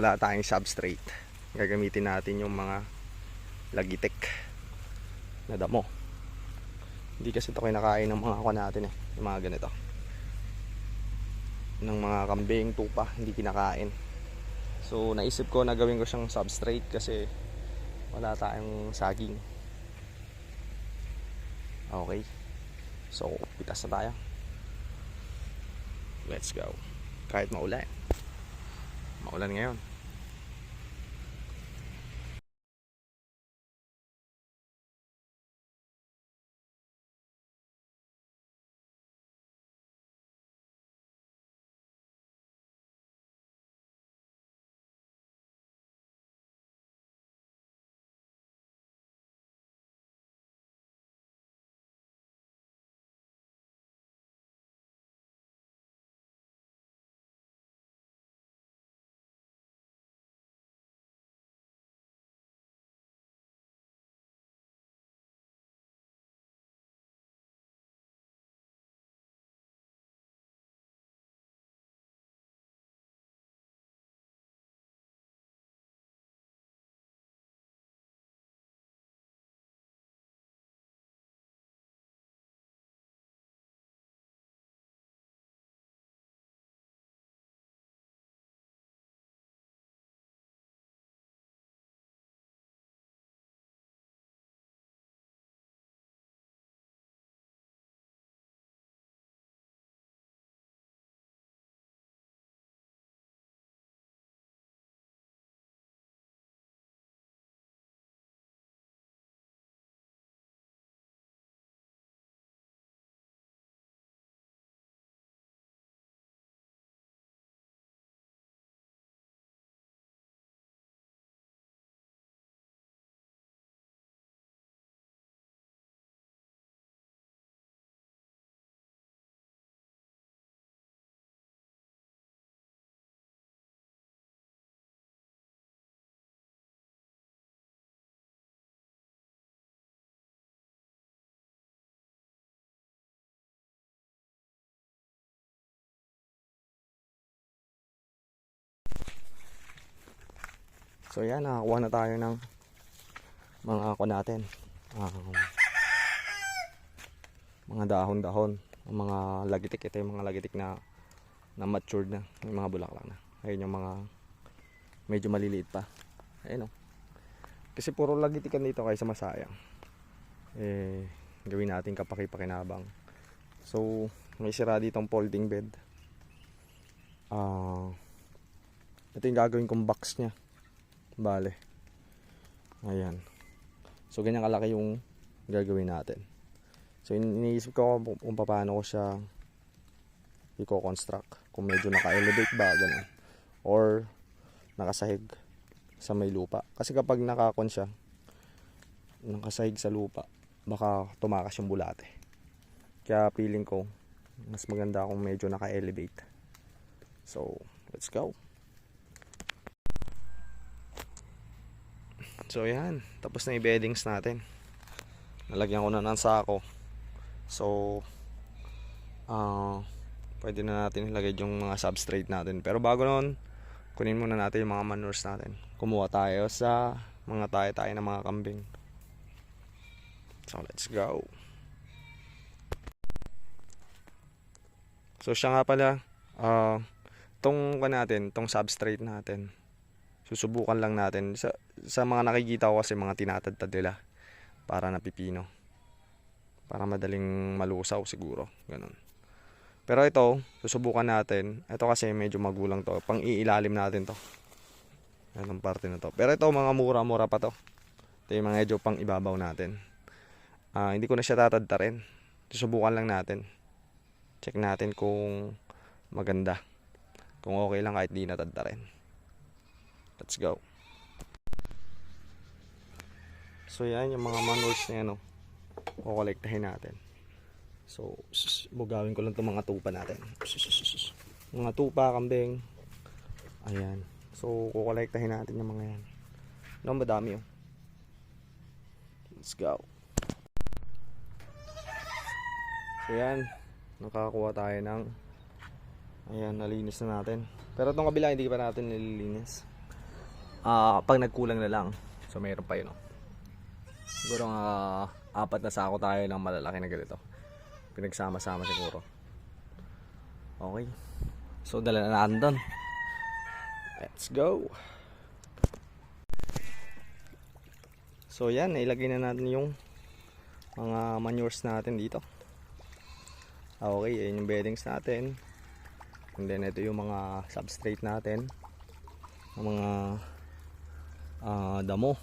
wala tayong substrate. Gagamitin natin yung mga lagitek na damo. Hindi kasi ito kinakain ng mga ako natin eh. Yung mga ganito. Ng mga kambing, tupa, hindi kinakain. So naisip ko na gawin ko siyang substrate kasi wala tayong saging. Okay. So, pitas na tayo. Let's go. Kahit maulan. Maulan ngayon. So yan, nakakuha na tayo ng mga ako natin. Um, mga dahon-dahon. Mga lagitik. Ito yung mga lagitik na na matured na. Yung mga bulaklak na. Ayun yung mga medyo maliliit pa. Ayun o. Kasi puro lagitikan dito kaysa masayang. Eh, gawin natin kapaki-pakinabang. So, may sira ditong folding bed. Ah, ito yung gagawin kong box niya. Bale. Ayan. So, ganyan kalaki yung gagawin natin. So, in- iniisip ko kung paano ko siya i-construct. Kung medyo naka-elevate ba, ganun. Or, nakasahig sa may lupa. Kasi kapag nakakon siya, nakasahig sa lupa, baka tumakas yung bulate. Kaya feeling ko, mas maganda kung medyo naka-elevate. So, let's go. So yan, tapos na yung beddings natin. Nalagyan ko na ng sako. So, ah pwede na natin ilagay yung mga substrate natin. Pero bago noon, kunin muna natin yung mga manures natin. Kumuha tayo sa mga tayo-tayo ng mga kambing. So, let's go. So, siya nga pala, ah tong natin, tong substrate natin, susubukan lang natin. Sa sa mga nakikita ko kasi mga tinatadtad nila para napipino. Para madaling malusaw siguro ganun. Pero ito susubukan natin. Ito kasi medyo magulang to. Pang iilalim natin to. Yan ang parte na to. Pero ito mga mura mura pa to. Ito yung mga medyo pang ibabaw natin. Ah, hindi ko na siya tatadtarin. Susubukan lang natin. Check natin kung maganda. Kung okay lang kahit di natadtarin Let's go. So yan yung mga manures na yan oh. Kukolektahin natin. So bugawin ko lang itong mga tupa natin. Mga tupa, kambing. Ayan. So kukolektahin natin yung mga yan. No, madami oh. Let's go. So yan. Nakakuha tayo ng Ayan, nalinis na natin. Pero itong kabila, hindi pa natin nililinis. Ah, pag nagkulang na lang. So, mayroon pa yun, oh. Siguro nga, apat na sako tayo ng malalaki na ganito. Pinagsama-sama siguro. Okay. So, dala na natin doon. Let's go. So, yan. Nailagay na natin yung mga manures natin dito. Okay, ayun yung beddings natin. And then, ito yung mga substrate natin. Mga ah, damo.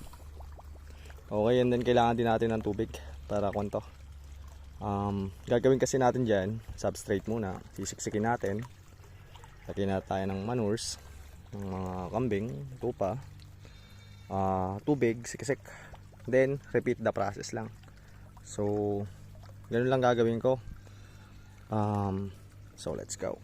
Okay, and then kailangan din natin ng tubig para kwanto. Um, gagawin kasi natin dyan, substrate muna. Sisiksikin natin. Lagyan na tayo ng manures, ng mga kambing, tupa, ah, tubig, siksik. Then, repeat the process lang. So, ganun lang gagawin ko. Um, so, let's go.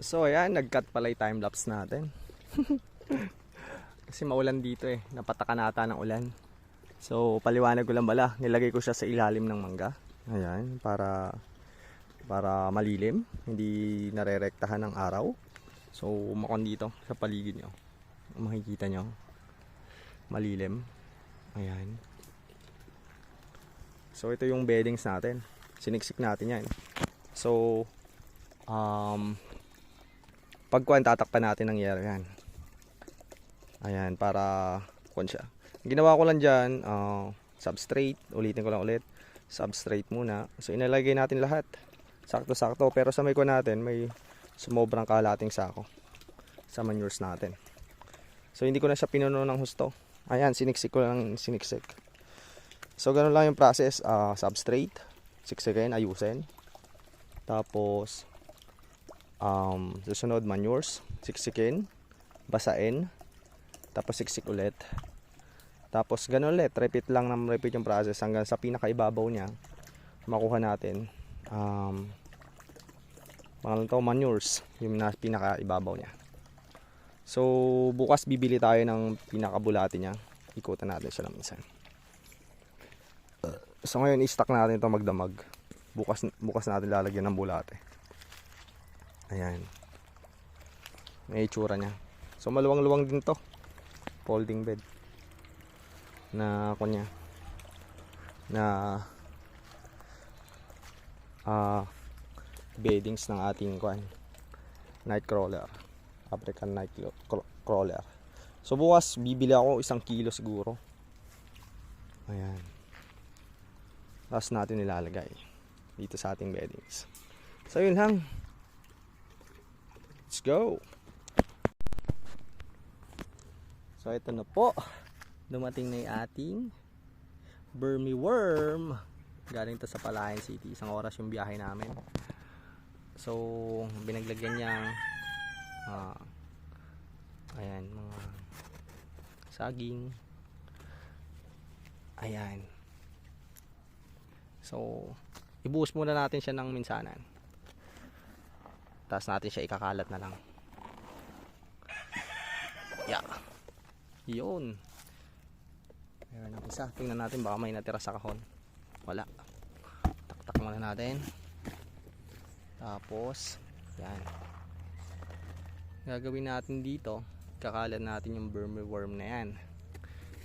So ayan, nag-cut pala yung time-lapse natin. Kasi maulan dito eh, napatakan ata ng ulan. So paliwanag ko lang bala, nilagay ko siya sa ilalim ng mangga. Ayan, para para malilim, hindi narerektahan ng araw. So umakon dito sa paligid nyo. Makikita nyo. Malilim. Ayan. So ito yung beddings natin. Siniksik natin yan. So um, pagkuhan tatakpan natin ng yero yan. Ayan, para kuhan siya. Ginawa ko lang dyan, ah, substrate. Ulitin ko lang ulit. Substrate muna. So inalagay natin lahat. Sakto-sakto. Pero sa may ko natin, may sumobrang kalating sako sa manures natin. So hindi ko na siya pinuno ng husto. Ayan, siniksik ko lang siniksik. So ganun lang yung process. Ah, substrate, siksikin, ayusin. Tapos, um, susunod manures, siksikin, basain, tapos siksik ulit. Tapos ganun ulit, repeat lang ng repeat yung process hanggang sa pinakaibabaw niya makuha natin um, mga to manures yung na, pinakaibabaw niya. So bukas bibili tayo ng pinakabulati niya. Ikutan natin siya ng minsan. So ngayon i-stack natin ito magdamag. Bukas bukas natin lalagyan ng bulate. Ayan. May itsura niya. So maluwang-luwang din to. Folding bed. Na kunya. Na ah beddings ng ating kwan. Night crawler. African night crawler. So bukas bibili ako isang kilo siguro. Ayan. Tapos natin nilalagay dito sa ating beddings. So yun hang. Let's go. So ito na po. Dumating na yung ating Burmy worm. Galing to sa Palayan City. Isang oras yung biyahe namin. So, binaglagyan niya ah, ayan, mga saging. Ayan. So, ibuhos muna natin siya ng minsanan. Tapos natin siya ikakalat na lang. Yeah. Yun. Meron ang isa. Tingnan natin baka may natira sa kahon. Wala. Taktak muna natin. Tapos, yan. Gagawin natin dito, kakalat natin yung Burmy worm na yan.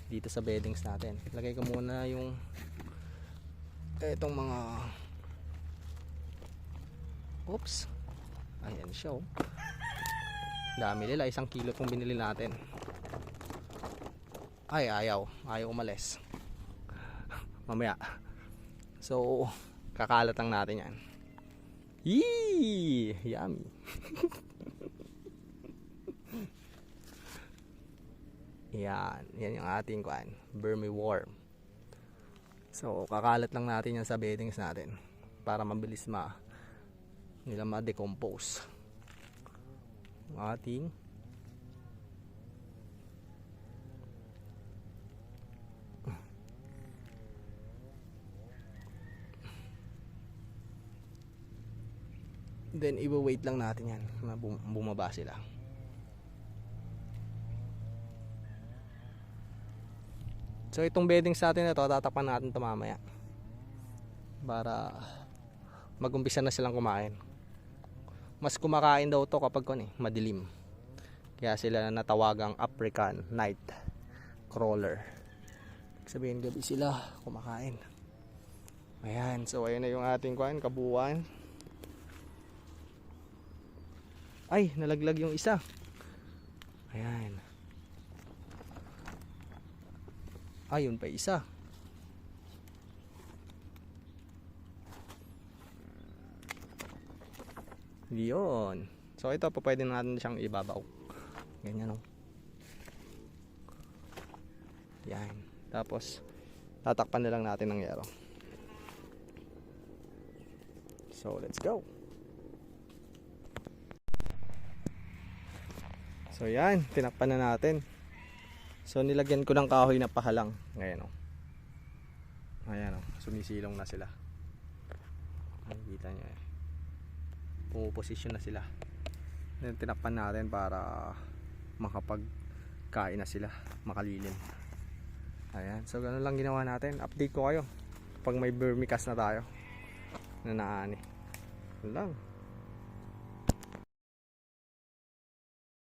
Dito sa beddings natin. Lagay ko muna yung etong mga Oops. Ayan siya oh. Dami nila. Isang kilo pong binili natin. Ay, ayaw. Ayaw umalis. Mamaya. So, kakalatang natin yan. Yee! Yummy. yan. Yan yung ating kuan. Burmy worm. So, kakalat lang natin yan sa beddings natin. Para mabilis ma nila ma-decompose. Ating Then i-wait lang natin yan na bum- bumaba sila. So itong beddings natin na to, tatapan natin ito mamaya. Para magumpisa na silang kumain. Mas kumakain daw to kapag kun eh, madilim. Kaya sila natawagang African night crawler. Sabihin gabi sila kumakain. Ayan, so ayun na yung ating kuan, kabuuan. Ay, nalaglag yung isa. Ayan. Ayun pa isa. Yun. So ito pa pwede natin siyang ibabaw. Ganyan oh. Yan. Tapos tatakpan na lang natin ng yero. So let's go. So yan, tinakpan na natin. So nilagyan ko ng kahoy na pahalang. Ngayon oh. Ayan oh, sumisilong na sila. Nakikita nyo eh. Pumuposisyon na sila. Then tinakpan natin para makapagkain na sila, makalilim. Ayan, so ganun lang ginawa natin. Update ko kayo pag may vermicast na tayo na naani. Lang.